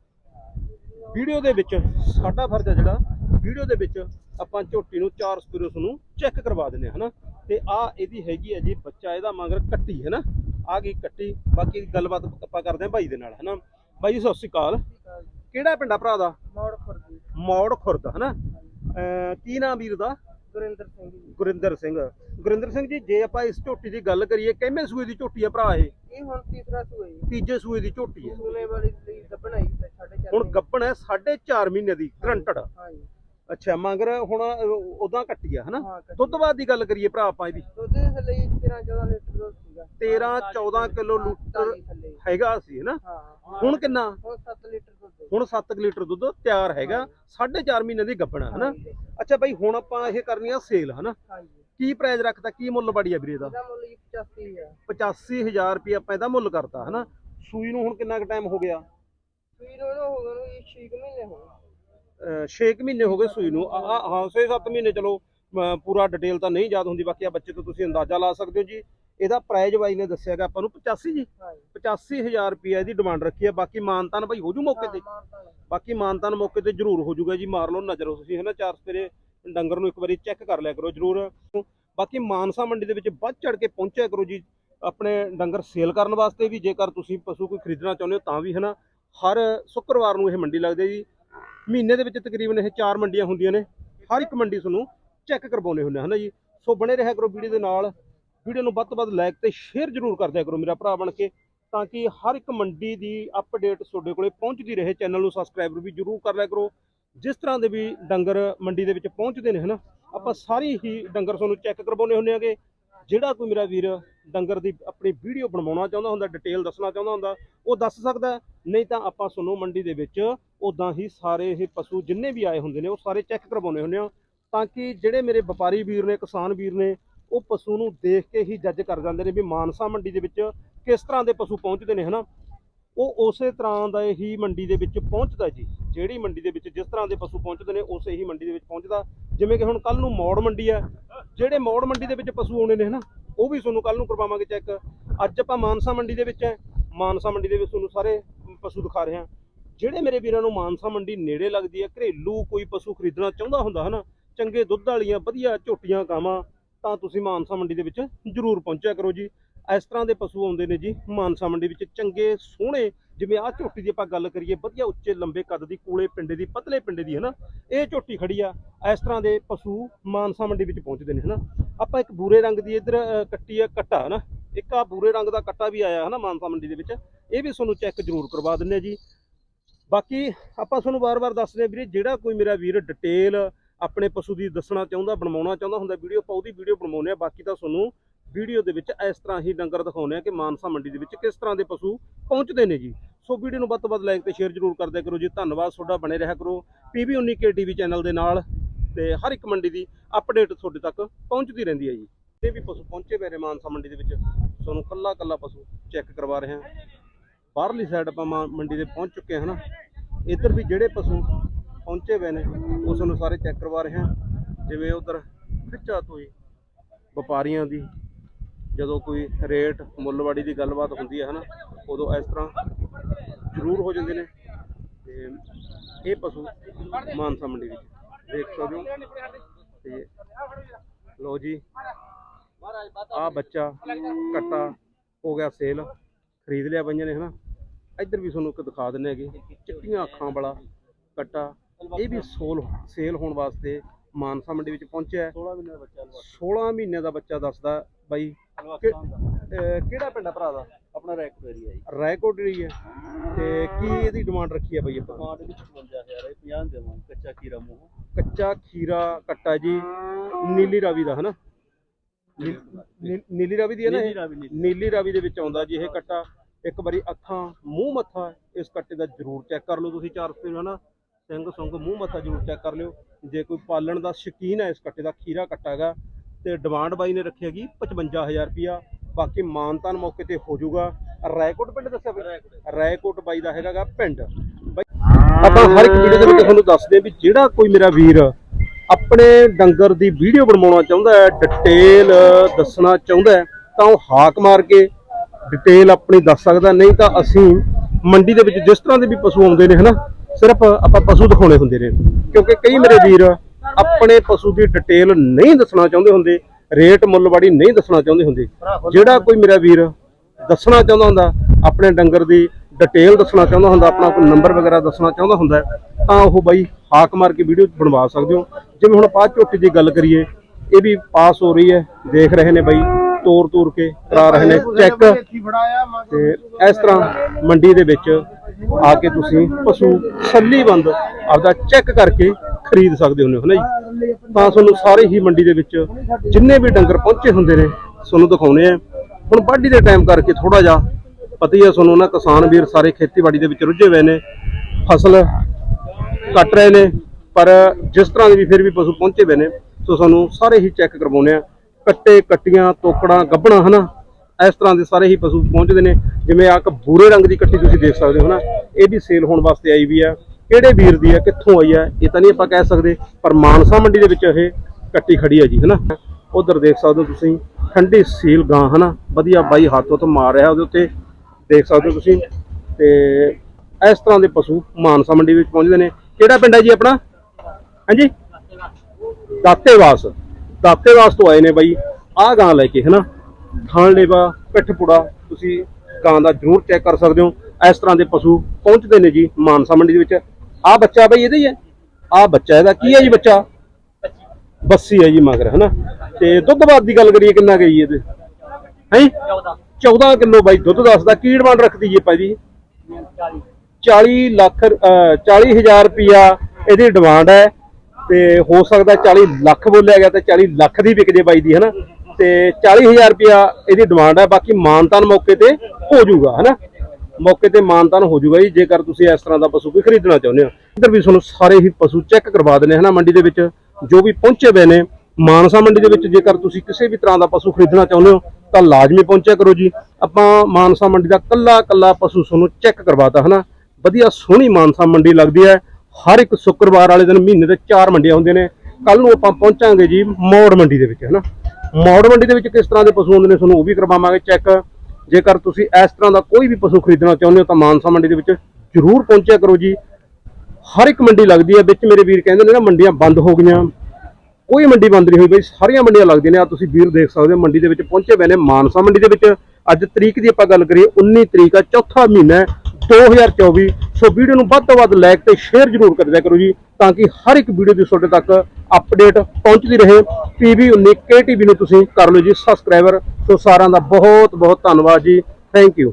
ਵੀਡੀਓ ਦੇ ਵਿੱਚ, ਸਾਡਾ ਫਰਜ਼ ਹੈ ਜਿਹੜਾ ਵੀਡੀਓ ਦੇ ਵਿੱਚ ਆਪਾਂ ਝੋਟੀ ਨੂੰ ਚਾਰ ਸਪਿਰੋਸ ਨੂੰ ਚੈੱਕ ਕਰਵਾ ਦਿੰਦੇ ਹਾਂ ਹਨਾ? ਤੇ ਆ ਇਹਦੀ ਹੈਗੀ ਹੈ ਜੀ ਬੱਚਾ ਇਹਦਾ ਮਗਰ ਕੱਟੀ ਹੈ ਨਾ ਆ ਗਈ ਕੱਟੀ ਬਾਕੀ ਗੱਲਬਾਤ ਆਪਾਂ ਕਰਦੇ ਹਾਂ ਭਾਈ ਦੇ ਨਾਲ ਹਨਾ? ਜੀ ਸਤਿ ਸ਼੍ਰੀ ਅਕਾਲ। ਕਿਹੜਾ ਪਿੰਡਾ ਭਰਾ ਦਾ? ਮੋੜ ਖੁਰਦੀ। ਮੌੜ ਖੁਰਦ ਹਨਾ? ਕੀ ਨਾਮ ਵੀਰ ਦਾ? ਗੁਰਿੰਦਰ ਸਿੰਘ ਗੁਰਿੰਦਰ ਸਿੰਘ। ਗੁਰਿੰਦਰ ਸਿੰਘ ਜੀ ਜੇ ਆਪਾਂ ਇਸ ਝੋਟੀ ਦੀ ਗੱਲ ਕਰੀਏ ਕਿੰਨੇ ਸੂਏ ਦੀ ਝੋਟੀ ਆ ਭਰਾ ਇਹ? ਇਹ ਹੁਣ ਤੀਸਰਾ ਸੂਆ ਜੀ। ਤੀਜੇ ਸੂਏ ਦੀ ਝੋਟੀ ਹੈ। ਸੂਨੇ ਵਾਲੀ ਲਈ ਹੁਣ ਗੱਬਣ ਹੈ 4.5 ਮਹੀਨੇ ਦੀ ਜੀ ਅੱਛਾ ਮਗਰ ਹੁਣ ਉਦਾਂ ਕੱਟੀ ਆ ਹਨਾ? ਹਾਂ ਕੱਟੀ। ਦੁੱਧ ਬਾਅਦ ਦੀ ਗੱਲ ਕਰੀਏ ਭਰਾ ਆਪਾਂ ਇਹਦੀ। ਦੁੱਧ ਥੱਲੇ ਜੀ 13 14 ਲੀਟਰ ਦੁੱਧ ਸੀਗਾ। 13 14 ਕਿਲੋ ਲੀਟਰ। ਹੈਗਾ ਸੀ ਹਨਾ? ਹੁਣ ਕਿੰਨਾ? ਹੁਣ 7 ਲੀਟਰ ਦੁੱਧ। ਹੁਣ 7 ਲੀਟਰ ਦੁੱਧ ਤਿਆਰ ਹੈਗਾ 4.5 ਮਹੀਨੇ ਦੀ ਗੱਬਣਾ ਹਨਾ। ਅੱਛਾ ਬਾਈ ਹੁਣ ਆਪਾਂ ਇਹ ਕਰਨੀ ਆ ਸੇਲ ਹਨਾ? ਕੀ ਪ੍ਰਾਈਸ ਰੱਖਦਾ ਕੀ ਮੁੱਲ ਬੜੀ ਆ ਵੀਰੇ ਦਾ ਇਹਦਾ ਮੁੱਲ ਜੀ 85 ਹੈ 85000 ਰੁਪਏ ਆਪਾਂ ਇਹਦਾ ਮੁੱਲ ਕਰਤਾ ਹਨਾ? ਸੂਈ ਨੂੰ ਹੁਣ ਕਿੰਨਾ ਕੁ ਟਾਈਮ ਹੋ ਗਿਆ? ਸੂਈ ਨੂੰ ਹੋ ਗਏ ਨੂੰ ਜੀ 6 ਮਹੀਨੇ ਹੋ ਗਏ। 6 ਮਹੀਨੇ ਹੋ ਗਏ ਸੂਈ ਨੂੰ। ਆ ਆ- ਹਾਂ 6-7 ਮਹੀਨੇ ਚਲੋ ਅਮ, ਪੂਰਾ ਡਿਟੇਲ ਤਾਂ ਨਹੀਂ ਯਾਦ ਹੁੰਦੀ ਬਾਕੀ ਆ ਬੱਚੇ ਤੋਂ ਤੁਸੀਂ ਅੰਦਾਜ਼ਾ ਲਾ ਸਕਦੇ ਹੋ ਜੀ। ਇਹਦਾ ਪ੍ਰਾਈਜ਼ ਬਾਈ ਨੇ ਦੱਸਿਆਗਾ ਆਪਾਂ ਨੂੰ 85 ਜੀ। ਹਾਂ ਜੀ 85000 ਰੁਪਏ ਇਹਦੀ ਡਿਮਾਂਡ ਰੱਖੀ ਹੈ। ਬਾਕੀ ਮਾਨਤਾਨ ਬਾਈ ਹੋ ਜੂ ਮੌਕੇ ਤੇ। ਬਾਕੀ ਮਾਨਤਾਨ ਮੌਕੇ ਤੇ ਜ਼ਰੂਰ ਹੋ ਜੂਗਾ ਜੀ। ਮਾਰ ਲਓ ਨਜ਼ਰ ਤੁਸੀਂ ਹੈ ਨਾ ਚਾਰ ਸਪੇਰੇ ਡੰਗਰ ਨੂੰ ਇੱਕ ਵਾਰੀ ਚੈੱਕ ਕਰ ਲਿਆ ਕਰੋ ਜ਼ਰੂਰ। ਬਾਕੀ ਮਾਨਸਾ ਮੰਡੀ ਦੇ ਵਿੱਚ ਵੱਧ ਚੜ ਕੇ ਪਹੁੰਚਿਆ ਕਰੋ ਜੀ। ਆਪਣੇ ਡੰਗਰ ਸੇਲ ਕਰਨ ਵਾਸਤੇ ਵੀ ਜੇਕਰ ਤੁਸੀਂ ਪਸ਼ੂ ਕੋਈ ਖਰੀਦਣਾ ਚਾਹੁੰਦੇ ਹੋ ਤਾਂ ਵੀ ਹੈ ਨਾ ਹਰ ਸ਼ੁੱਕਰਵਾਰ ਨੂੰ ਇਹ ਮੰਡੀ ਲੱਗਦੀ ਹੈ ਜੀ। ਮਹੀਨੇ ਦੇ ਵਿੱਚ ਤਕਰੀਬਨ ਇਹ ਚਾਰ ਮੰਡੀਆਂ ਹੁੰਦੀਆਂ ਨੇ। ਹਰ ਇੱਕ ਮੰਡੀ ਤੁਹਾਨੂੰ ਚੈੱਕ ਕਰਵਾਉਂਦੇ ਹੁੰਦੇ ਹਨ ਜੀ? ਸੋ ਬਣੇ ਰਿਹਾ ਕਰੋ ਵੀਡੀਓ ਦੇ ਨਾਲ। ਵੀਡੀਓ ਨੂੰ ਵੱਧ ਤੋਂ ਵੱਧ ਲਾਈਕ ਤੇ ਸ਼ੇਅਰ ਜ਼ਰੂਰ ਕਰ ਦਿਆ ਕਰੋ ਮੇਰਾ ਭਰਾ ਬਣ ਕੇ, ਤਾਂ ਕਿ ਹਰ ਇੱਕ ਮੰਡੀ ਦੀ ਅਪਡੇਟ ਤੁਹਾਡੇ ਕੋਲੇ ਪਹੁੰਚਦੀ ਰਹੇ। ਚੈਨਲ ਨੂੰ ਸਬਸਕ੍ਰਾਈਬ ਵੀ ਜ਼ਰੂਰ ਕਰ ਲਿਆ ਕਰੋ। ਜਿਸ ਤਰ੍ਹਾਂ ਦੇ ਵੀ ਡੰਗਰ ਮੰਡੀ ਦੇ ਵਿੱਚ ਪਹੁੰਚਦੇ ਨੇ, ਹਨਾ? ਆਪਾਂ ਸਾਰੀ ਹੀ ਡੰਗਰ ਤੁਹਾਨੂੰ ਚੈੱਕ ਕਰਵਾਉਂਦੇ ਹੁੰਦੇ ਆਗੇ। ਜਿਹੜਾ ਕੋਈ ਮੇਰਾ ਵੀਰ ਡੰਗਰ ਦੀ ਆਪਣੀ ਵੀਡੀਓ ਬਣਵਾਉਣਾ ਚਾਹੁੰਦਾ ਹੁੰਦਾ ਡਿਟੇਲ ਦੱਸਣਾ ਚਾਹੁੰਦਾ ਹੁੰਦਾ, ਉਹ ਦੱਸ ਸਕਦਾ ਨਹੀਂ ਤਾਂ ਆਪਾਂ ਤੁਹਾਨੂੰ ਮੰਡੀ ਦੇ ਵਿੱਚ ਉਦਾਂ ਹੀ ਸਾਰੇ ਇਹ ਪਸ਼ੂ ਜਿੰਨੇ ਵੀ ਆਏ ਹੁੰਦੇ ਨੇ, ਉਹ ਸਾਰੇ ਚੈੱਕ ਕਰਵਾਉਂਦੇ ਹੁੰਦੇ ਆ ਤਾਂ ਕਿ ਜਿਹੜੇ ਮੇਰੇ ਵਪਾਰੀ ਵੀਰ ਨੇ, ਕਿਸਾਨ ਵੀਰ ਨੇ, ਉਹ ਪਸ਼ੂ ਨੂੰ ਦੇਖ ਕੇ ਹੀ ਜੱਜ ਕਰ ਜਾਂਦੇ ਨੇ ਵੀ ਮਾਨਸਾ ਮੰਡੀ ਦੇ ਵਿੱਚ ਕਿਸ ਤਰ੍ਹਾਂ ਦੇ ਪਸ਼ੂ ਪਹੁੰਚਦੇ ਨੇ, ਹਨਾ? ਉਹ ਉਸੇ ਤਰ੍ਹਾਂ ਦਾ ਹੀ ਮੰਡੀ ਦੇ ਵਿੱਚ ਪਹੁੰਚਦਾ ਜੀ। ਜਿਹੜੀ ਮੰਡੀ ਦੇ ਵਿੱਚ ਜਿਸ ਤਰ੍ਹਾਂ ਦੇ ਪਸ਼ੂ ਪਹੁੰਚਦੇ ਨੇ, ਉਸੇ ਹੀ ਮੰਡੀ ਦੇ ਵਿੱਚ ਪਹੁੰਚਦਾ। ਜਿਵੇਂ ਕਿ ਹੁਣ ਕੱਲ ਨੂੰ ਮੌੜ ਮੰਡੀ ਹੈ। ਜਿਹੜੇ ਮੌੜ ਮੰਡੀ ਦੇ ਵਿੱਚ ਪਸ਼ੂ ਆਉਣੇ ਨੇ ਹਨਾ, ਉਹ ਵੀ ਤੁਹਾਨੂੰ ਕੱਲ ਨੂੰ ਕਰਵਾਵਾਂਗੇ ਚੈੱਕ ਅੱਜ ਆਪਾਂ ਮਾਨਸਾ ਮੰਡੀ ਦੇ ਵਿੱਚ ਹੈ। ਮਾਨਸਾ ਮੰਡੀ ਦੇ ਵਿੱਚ ਤੁਹਾਨੂੰ ਸਾਰੇ ਪਸ਼ੂ ਦਿਖਾ ਰਹੇ ਹਾਂ। ਜਿਹੜੇ ਮੇਰੇ ਵੀਰਾਂ ਨੂੰ ਮਾਨਸਾ ਮੰਡੀ ਨੇੜੇ ਲੱਗਦੀ ਹੈ, ਘਰੇਲੂ ਕੋਈ ਪਸ਼ੂ ਖਰੀਦਣਾ ਚਾਹੁੰਦਾ ਹੁੰਦਾ ਹਨਾ, ਚੰਗੇ ਦੁੱਧ ਵਾਲੀਆਂ, ਵਧੀਆ ਝੋਟੀਆਂ ਗਾਵਾਂ, ਤਾਂ ਤੁਸੀਂ ਮਾਨਸਾ ਮੰਡੀ ਦੇ ਵਿੱਚ ਜ਼ਰੂਰ ਪਹੁੰਚਿਆ ਕਰੋ ਜੀ। ਇਸ ਤਰ੍ਹਾਂ ਦੇ ਪਸ਼ੂ ਆਉਂਦੇ ਨੇ ਜੀ, ਮਾਨਸਾ ਮੰਡੀ ਵਿੱਚ ਚੰਗੇ, ਸੋਹਣੇ, ਜਿਵੇਂ ਆਹ ਝੋਟੀ ਦੀ ਆਪਾਂ ਗੱਲ ਕਰੀਏ, ਵਧੀਆ ਉੱਚੇ ਲੰਬੇ ਕੱਦ ਦੀ, ਕੂਲੇ ਪਿੰਡੇ ਦੀ, ਪਤਲੇ ਪਿੰਡੇ ਦੀ, ਹਨਾ? ਇਹ ਝੋਟੀ ਖੜੀ ਆ, ਇਸ ਤਰ੍ਹਾਂ ਦੇ ਪਸ਼ੂ ਮਾਨਸਾ ਮੰਡੀ ਵਿੱਚ ਪਹੁੰਚਦੇ ਨੇ, ਹਨਾ? ਆਪਾਂ ਇੱਕ ਬੂਰੇ ਰੰਗ ਦੀ ਇੱਧਰ ਕੱਟੀ ਆ ਕੱਟਾ, ਹਨਾ? ਇੱਕ ਆ ਬੂਰੇ ਰੰਗ ਦਾ ਕੱਟਾ ਵੀ ਆਇਆ, ਹਨਾ, ਮਾਨਸਾ ਮੰਡੀ ਦੇ ਵਿੱਚ। ਇਹ ਵੀ ਤੁਹਾਨੂੰ ਚੈੱਕ ਜ਼ਰੂਰ ਕਰਵਾ ਦਿੰਨੇ ਆ ਜੀ। ਬਾਕੀ ਆਪਾਂ ਤੁਹਾਨੂੰ ਵਾਰ-ਵਾਰ ਦੱਸਦੇ ਆ ਵੀਰੇ, ਜਿਹੜਾ ਕੋਈ ਮੇਰਾ ਵੀਰ ਡਿਟੇਲ ਆਪਣੇ ਪਸ਼ੂ ਦੀ ਦੱਸਣਾ ਚਾਹੁੰਦਾ, ਬਣਵਾਉਣਾ ਚਾਹੁੰਦਾ ਹੁੰਦਾ, ਵੀਡੀਓ ਆਪਾਂ ਉਹਦੀ ਵੀਡੀਓ ਬਣਵਾਉਂਦੇ ਆ, ਬਾਕੀ ਤਾਂ ਤੁਹਾਨੂੰ ਵੀਡੀਓ ਦੇ ਵਿੱਚ ਇਸ ਤਰ੍ਹਾਂ ਹੀ ਡੰਗਰ ਦਿਖਾਉਂਦੇ ਆ ਕਿ ਮਾਨਸਾ ਮੰਡੀ ਦੇ ਵਿੱਚ ਕਿਸ ਤਰ੍ਹਾਂ ਦੇ ਪਸ਼ੂ ਪਹੁੰਚਦੇ ਨੇ ਜੀ। ਸੋ ਵੀਡੀਓ ਨੂੰ ਵੱਧ ਤੋਂ ਵੱਧ ਲਾਈਕ ਤੇ ਸ਼ੇਅਰ ਜ਼ਰੂਰ ਕਰਦਿਆ ਕਰੋ ਜੀ। ਧੰਨਵਾਦ, ਤੁਹਾਡਾ ਬਣੇ ਰਿਹਾ ਕਰੋ ਪੀਬੀ 19 ਟੀਵੀ ਚੈਨਲ ਦੇ ਨਾਲ ਤੇ ਹਰ ਇੱਕ ਮੰਡੀ ਦੀ ਅਪਡੇਟ ਤੁਹਾਡੇ ਤੱਕ ਪਹੁੰਚਦੀ ਰਹਿੰਦੀ ਹੈ ਜੀ। ਇਹ ਵੀ ਪਸ਼ੂ ਪਹੁੰਚੇ ਪਏ ਨੇ ਮਾਨਸਾ ਮੰਡੀ ਦੇ ਵਿੱਚ, ਤੁਹਾਨੂੰ ਕੱਲਾ ਕੱਲਾ ਪਸ਼ੂ ਚੈੱਕ ਕਰਵਾ ਰਹੇ ਹਾਂ। ਬਾਹਰਲੀ ਸਾਈਡ ਆਪਾਂ ਮਾ- ਮੰਡੀ ਦੇ ਪਹੁੰਚ ਚੁੱਕੇ ਹਾਂ ਨਾ। ਇੱਧਰ ਵੀ ਜਿਹੜੇ ਪਸ਼ੂ ਪਹੁੰਚੇ ਪਏ ਨੇ, ਉਸ ਨੂੰ ਸਾਰੇ ਚੈੱਕ ਕਰਵਾ ਰਹੇ ਹਾਂ। ਜਿਵੇਂ ਉਧਰ ਖਿੱਚਾ ਤੋਈ, ਵਪਾਰੀਆਂ ਦੀ ਜਦੋਂ ਕੋਈ ਰੇਟ ਮੁੱਲਵਾੜੀ ਦੀ ਗੱਲਬਾਤ ਹੁੰਦੀ ਹੈ ਹਨਾ ਉਦੋਂ ਇਸ ਤਰ੍ਹਾਂ ਜ਼ਰੂਰ ਹੋ ਜਾਂਦੇ ਨੇ। ਤੇ ਇਹ ਪਸ਼ੂ ਮਾਨਸਾ ਮੰਡੀ ਵਿੱਚ ਦੇਖ ਸਕਦੇ ਹੋ। ਤੇ ਲੋ ਜੀ ਆ ਬੱਚਾ ਕੱਟਾ ਹੋ ਗਿਆ ਸੇਲ ਖਰੀਦ ਲਿਆ ਬਈਆਂ ਨੇ ਹਨਾ। ਇੱਧਰ ਵੀ ਤੁਹਾਨੂੰ ਇੱਕ ਦਿਖਾ ਦਿੰਨੇ ਹੈਗੇ ਚਿੱਟੀਆਂ ਅੱਖਾਂ ਵਾਲਾ ਕੱਟਾ ਇਹ ਵੀ ਸੋਲ ਸੇਲ ਹੋਣ ਵਾਸਤੇ ਮਾਨਸਾ ਮੰਡੀ ਵਿੱਚ ਪਹੁੰਚਿਆ। ਹੈ 16 ਮਹੀਨੇ ਦਾ ਬੱਚਾ 16 ਮਹੀਨੇ ਦਾ ਬੱਚਾ ਦੱਸਦਾ ਬਾਈ ਕਿਹੜਾ ਪਿੰਡ ਆ ਭਰਾ ਦਾ? ਆਪਣਾ ਰੈਕ ਏਰੀਆ ਜੀ। ਰਾਏਕੋਟ ਹੀ ਹੈ ਤੇ ਕੀ ਇਹਦੀ ਡਿਮਾਂਡ ਰੱਖੀ ਹੈ ਬਾਈ ਆਪਾਂ? ਟਮਾਟਰ ਵਿੱਚ 55000 ਹੈ 50 ਦੇਵਾਂ ਕੱਚਾ ਖੀਰਾ ਮੂੰਹ। ਕੱਚਾ ਖੀਰਾ ਕੱਟਾ ਜੀ ਨੀਲੀ ਰਾਵੀ ਦਾ ਹਨਾ? ਨੀ- ਨੀ- ਨੀਲੀ ਰਾਵੀ ਦੀ ਹੈ ਨਾ? ਨੀਲੀ ਰਾਵੀ ਨੀਲੀ। ਨੀਲੀ ਰਾਵੀ ਦੇ ਵਿੱਚ ਆਉਂਦਾ ਜੀ ਇਹ ਕੱਟਾ। ਇੱਕ ਵਾਰੀ ਅੱਖਾਂ ਮੂੰਹ ਮੱਥਾ ਇਸ ਕੱਟੇ ਦਾ ਜ਼ਰੂਰ ਚੈੱਕ ਕਰ ਲਓ ਤੁਸੀਂ ਚਾਰ ਸਪੇਰ ਹਨਾ? ਸਿੰਘ ਸੁੰਗ ਮੂੰਹ ਮੱਥਾ ਜ਼ਰੂਰ ਚੈੱਕ ਕਰ ਲਿਓ। ਜੇ ਕੋਈ ਪਾਲਣ ਦਾ ਸ਼ੌਕੀਨ ਹੈ ਇਸ ਕੱਟੇ ਦਾ ਖੀਰਾ ਕੱਟਾ ਹੈਗਾ ਤੇ ਡਿਮਾਂਡ ਬਾਈ ਨੇ ਰੱਖੀ ਹੈਗੀ 55000 ਰੁਪਿਆ ਬਾਕੀ ਮਾਨਤਾਨ ਮੌਕੇ ਤੇ ਹੋ ਜਾਊਗਾ। ਰਾਏਕੋਟ ਪਿੰਡ ਦੱਸਿਆ ਬਈ? ਰਾਏਕੋਟ। ਬਾਈ ਦਾ ਹੈਗਾਗਾ ਪਿੰਡ। ਆਪਾਂ ਹਰ ਇੱਕ ਵੀਡੀਓ ਦੇ ਵਿੱਚ ਤੁਹਾਨੂੰ ਦੱਸਦੇ ਵੀ ਜਿਹੜਾ ਕੋਈ ਮੇਰਾ ਵੀਰ ਆਪਣੇ ਡੰਗਰ ਦੀ ਵੀਡੀਓ ਬਣਵਾਉਣਾ ਚਾਹੁੰਦਾ ਹੈ ਡਿਟੇਲ ਦੱਸਣਾ ਚਾਹੁੰਦਾ ਹੈ ਤਾਂ ਉਹ ਹਾਕ ਮਾਰ ਕੇ ਡਿਟੇਲ ਆਪਣੀ ਦੱਸ ਸਕਦਾ। ਨਹੀਂ ਤਾਂ ਅਸੀਂ ਮੰਡੀ ਦੇ ਵਿੱਚ ਜਿਸ ਤਰ੍ਹਾਂ ਦੇ ਵੀ ਪਸ਼ੂ ਆਉਂਦੇ ਨੇ ਹਨਾ ਸਿਰਫ ਆਪਾਂ ਪਸ਼ੂ ਦਿਖਾਉਣੇ ਹੁੰਦੇ ਨੇ। ਕਿਉਂਕਿ ਕਈ ਮੇਰੇ ਵੀਰ ਆਪਣੇ ਪਸ਼ੂ ਦੀ ਡਿਟੇਲ ਨਹੀਂ ਦੱਸਣਾ ਚਾਹੁੰਦੇ ਹੁੰਦੇ ਰੇਟ ਮੁੱਲਵਾੜੀ ਨਹੀਂ ਦੱਸਣਾ ਚਾਹੁੰਦੇ ਹੁੰਦੇ। ਜਿਹੜਾ ਕੋਈ ਮੇਰਾ ਵੀਰ ਦੱਸਣਾ ਚਾਹੁੰਦਾ ਹੁੰਦਾ, ਆਪਣੇ ਡੰਗਰ ਦੀ ਡਿਟੇਲ ਦੱਸਣਾ ਚਾਹੁੰਦਾ ਹੁੰਦਾ, ਆਪਣਾ ਕੋਈ ਨੰਬਰ ਵਗੈਰਾ ਦੱਸਣਾ ਚਾਹੁੰਦਾ ਹੁੰਦਾ, ਤਾਂ ਉਹ ਬਾਈ ਹਾਕ ਮਾਰ ਕੇ ਵੀਡੀਓ ਬਣਵਾ ਸਕਦੇ ਹੋ। ਜਿਵੇਂ ਹੁਣ ਪਾਸ ਝੋਟੀ ਦੀ ਗੱਲ ਕਰੀਏ, ਇਹ ਵੀ ਪਾਸ ਹੋ ਰਹੀ ਹੈ, ਦੇਖ ਰਹੇ ਨੇ ਬਾਈ, ਤੋਰ ਤੋਰ ਕੇ ਕਰਾ ਰਹੇ ਨੇ ਚੈੱਕ ਤੇ ਇਸ ਤਰ੍ਹਾਂ ਮੰਡੀ ਦੇ ਵਿੱਚ ਆ ਕੇ ਤੁਸੀਂ ਪਸ਼ੂ ਸੱਲੀਬੰਦ ਆਪਦਾ ਚੈੱਕ ਕਰਕੇ ਖਰੀਦ ਸਕਦੇ ਹੁੰਦੇ ਹੋ ਨਾ ਜੀ? ਤਾਂ ਤੁਹਾਨੂੰ ਸਾਰੇ ਹੀ ਮੰਡੀ ਦੇ ਵਿੱਚ ਜਿੰਨੇ ਵੀ ਡੰਗਰ ਪਹੁੰਚੇ ਹੁੰਦੇ ਨੇ, ਤੁਹਾਨੂੰ ਦਿਖਾਉਣੇ ਆ। ਹੁਣ ਵਾਢੀ ਦੇ ਟਾਈਮ ਕਰਕੇ ਥੋੜਾ ਜਿਹਾ ਪਤਾ ਹੀ ਹੈ ਤੁਹਾਨੂੰ ਨਾ, ਕਿਸਾਨ ਵੀਰ ਸਾਰੇ ਖੇਤੀਬਾੜੀ ਦੇ ਵਿੱਚ ਰੁੱਝੇ ਹੋਏ ਨੇ, ਫਸਲ ਕੱਟ ਰਹੇ ਨੇ, ਪਰ ਜਿਸ ਤਰ੍ਹਾਂ ਦੇ ਵੀ ਫਿਰ ਵੀ ਪਸ਼ੂ ਪਹੁੰਚੇ ਹੋਏ ਨੇ, ਸੋ ਸਾਨੂੰ ਸਾਰੇ ਹੀ ਚੈੱਕ ਕਰਵਾਉਣੇ ਆ। ਕੱਟੇ, ਕੱਟੀਆਂ, ਤੋਕੜਾਂ, ਗੱਬਣਾ, ਹਨਾ? ਇਸ ਤਰ੍ਹਾਂ ਦੇ ਸਾਰੇ ਹੀ ਪਸ਼ੂ ਪਹੁੰਚਦੇ ਨੇ, ਜਿਵੇਂ ਆ ਇੱਕ ਬੂਰੇ ਰੰਗ ਦੀ ਕੱਟੀ ਤੁਸੀਂ ਦੇਖ ਸਕਦੇ ਹੋ, ਹਨਾ? ਇਹ ਵੀ ਸੇਲ ਹੋਣ ਵਾਸਤੇ ਆਈ ਵੀ ਆ। ਕਿਹੜੇ ਵੀਰ ਦੀ ਹੈ, ਕਿੱਥੋਂ ਆਈ ਹੈ, ਇਹ ਤਾਂ ਨਹੀਂ ਆਪਾਂ ਕਹਿ ਸਕਦੇ, ਪਰ ਮਾਨਸਾ ਮੰਡੀ ਦੇ ਵਿੱਚ ਇਹ ਕੱਟੀ ਖੜੀ ਹੈ ਜੀ, ਹਨਾ? ਉਧਰ ਦੇਖ ਸਕਦੇ ਹੋ ਤੁਸੀਂ, ਠੰਡੀ ਸੀਲ ਗਾਂ, ਹਨਾ? ਵਧੀਆ ਬਾਈ ਹੱਥੋਂ ਤੋਂ ਮਾਰ ਰਿਹਾ ਉਹਦੇ ਉੱਤੇ, ਦੇਖ ਸਕਦੇ ਹੋ ਤੁਸੀਂ, ਤੇ ਇਸ ਤਰ੍ਹਾਂ ਦੇ ਪਸ਼ੂ ਮਾਨਸਾ ਮੰਡੀ ਵਿੱਚ ਪਹੁੰਚਦੇ ਨੇ। ਕਿਹੜਾ ਪਿੰਡ ਹੈ ਜੀ ਆਪਣਾ? ਹਾਂਜੀ? ਦਾਤੇਵਾਸ। ਦਾਤੇਵਾਸ ਤੋਂ ਆਏ ਨੇ ਬਾਈ, ਆਹ ਗਾਂ ਲੈ ਕੇ, ਹਨਾ? ਥਾਣ ਲੇਵਾ, ਪਿੱਠਪੁੜਾ, ਤੁਸੀਂ ਗਾਂ ਦਾ ਜ਼ਰੂਰ ਚੈੱਕ ਕਰ ਸਕਦੇ ਹੋ। ਇਸ ਤਰ੍ਹਾਂ ਦੇ ਪਸ਼ੂ ਪਹੁੰਚਦੇ ਨੇ ਜੀ ਮਾਨਸਾ ਮੰਡੀ ਦੇ ਵਿੱਚ। ਆਹ ਬੱਚਾ ਬਾਈ ਇਹਦਾ ਹੀ ਹੈ। ਆਹ ਬੱਚਾ ਇਹਦਾ ਕੀ ਹੈ ਜੀ ਬੱਚਾ? ਬੱਸੀ ਹੈ ਜੀ ਮਗਰ ਹਨਾ? ਤੇ ਦੁੱਧ ਬਾਦ ਦੀ ਗੱਲ ਕਰੀਏ ਕਿੰਨਾ ਗਈ ਇਹਦੇ? ਹੈ? 14 14 ਕਿਲੋ ਬਾਈ ਦੁੱਧ ਦੱਸਦਾ ਕੀ ਡਿਮਾਂਡ ਰੱਖਦੀ ਜੀ ਭਾਜੀ 40 ਲੱਖ ਅਹ 40000 ਰੁਪਿਆ ਇਹਦੀ ਡਿਮਾਂਡ ਹੈ। ਤੇ ਹੋ ਸਕਦਾ 40 ਲੱਖ ਬੋਲਿਆ ਗਿਆ ਤੇ 40 ਲੱਖ ਦੀ ਵਿਕ ਜੇ ਬਾਈ ਦੀ ਹਨਾ? ਤੇ 40000 ਰੁਪਿਆ ਇਹਦੀ ਡਿਮਾਂਡ ਹੈ ਬਾਕੀ ਮਾਨਤਾਨ ਮੌਕੇ ਤੇ ਹੋ ਜਾਊਗਾ ਹਨਾ? ਮੌਕੇ ਤੇ ਮਾਨਤਾਨ ਹੋ ਜਾਊਗਾ ਜੀ, ਜੇਕਰ ਤੁਸੀਂ ਇਸ ਤਰ੍ਹਾਂ ਦਾ ਪਸ਼ੂ ਵੀ ਖਰੀਦਣਾ ਚਾਹੁੰਦੇ ਹੋ। ਇੱਧਰ ਵੀ ਤੁਹਾਨੂੰ ਸਾਰੇ ਹੀ ਪਸ਼ੂ ਚੈੱਕ ਕਰਵਾ ਦਿੰਦੇ ਹਨਾ ਮੰਡੀ ਦੇ ਵਿੱਚ, ਜੋ ਵੀ ਪਹੁੰਚੇ ਹੋਏ ਨੇ। ਮਾਨਸਾ ਮੰਡੀ ਦੇ ਵਿੱਚ ਜੇਕਰ ਤੁਸੀਂ ਕਿਸੇ ਵੀ ਤਰ੍ਹਾਂ ਦਾ ਪਸ਼ੂ ਖਰੀਦਣਾ ਚਾਹੁੰਦੇ ਹੋ, ਤਾਂ ਲਾਜ਼ਮੀ ਪਹੁੰਚਿਆ ਕਰੋ ਜੀ। ਆਪਾਂ ਮਾਨਸਾ ਮੰਡੀ ਦਾ ਕੱਲਾ ਕੱਲਾ ਪਸ਼ੂ ਤੁਹਾਨੂੰ ਚੈੱਕ ਕਰਵਾਤਾ, ਹਨਾ? ਵਧੀਆ ਸੋਹਣੀ ਮਾਨਸਾ ਮੰਡੀ ਲੱਗਦੀ ਹੈ। ਹਰ ਇੱਕ ਸ਼ੁੱਕਰਵਾਰ ਵਾਲੇ ਦਿਨ ਮਹੀਨੇ ਦੇ ਚਾਰ ਮੰਡੀਆਂ ਹੁੰਦੀਆਂ ਨੇ। ਕੱਲ ਨੂੰ ਆਪਾਂ ਪਹੁੰਚਾਂਗੇ ਜੀ ਮੌੜ ਮੰਡੀ ਦੇ ਵਿੱਚ, ਹਨਾ? ਮੌੜ ਮੰਡੀ ਦੇ ਵਿੱਚ ਕਿਸ ਤਰ੍ਹਾਂ ਦੇ ਪਸ਼ੂ ਹੁੰਦੇ ਨੇ, ਤੁਹਾਨੂੰ ਉਹ ਵੀ ਕਰਵਾਵਾਂਗੇ ਚੈੱਕ ਜੇਕਰ ਤੁਸੀਂ ਇਸ ਤਰ੍ਹਾਂ ਦਾ ਕੋਈ ਵੀ ਪਸ਼ੂ ਖਰੀਦਣਾ ਚਾਹੁੰਦੇ ਹੋ ਤਾਂ ਮਾਨਸਾ ਮੰਡੀ ਦੇ ਵਿੱਚ ਜ਼ਰੂਰ ਪਹੁੰਚਿਆ ਕਰੋ ਜੀ। ਹਰ ਇੱਕ ਮੰਡੀ ਲੱਗਦੀ ਹੈ, ਵਿੱਚ ਮੇਰੇ ਵੀਰ ਕਹਿੰਦੇ ਨੇ ਨਾ ਮੰਡੀਆਂ ਬੰਦ ਹੋ ਗਈਆਂ। ਕੋਈ ਮੰਡੀ ਬੰਦ ਨਹੀਂ ਹੋਈ ਬਈ, ਸਾਰੀਆਂ ਮੰਡੀਆਂ ਲੱਗਦੀਆਂ ਨੇ। ਆ ਤੁਸੀਂ ਵੀਰ ਦੇਖ ਸਕਦੇ ਹੋ, ਮੰਡੀ ਦੇ ਵਿੱਚ ਪਹੁੰਚੇ ਪਏ ਨੇ ਮਾਨਸਾ ਮੰਡੀ ਦੇ ਵਿੱਚ। ਅੱਜ ਤਰੀਕ ਦੀ ਆਪਾਂ ਗੱਲ ਕਰੀਏ 19 ਤਰੀਕ ਆ, ਚੌਥਾ ਮਹੀਨਾ 2024 ਸੋ ਵੀਡੀਓ ਨੂੰ ਵੱਧ ਤੋਂ ਵੱਧ ਲਾਈਕ ਤੇ ਸ਼ੇਅਰ ਜ਼ਰੂਰ ਕਰ ਦਿਆ ਕਰੋ ਜੀ, ਤਾਂ ਕਿ ਹਰ ਇੱਕ ਵੀਡੀਓ ਦੀ ਤੁਹਾਡੇ ਤੱਕ ਅਪਡੇਟ ਪਹੁੰਚਦੀ ਰਹੇ। PV19 KTV ਨੂੰ ਤੁਸੀਂ ਕਰ ਲਓ ਜੀ ਸਬਸਕ੍ਰਾਈਬਰ ਸੋ ਸਾਰਿਆਂ ਦਾ ਬਹੁਤ ਬਹੁਤ ਧੰਨਵਾਦ ਜੀ। Thank you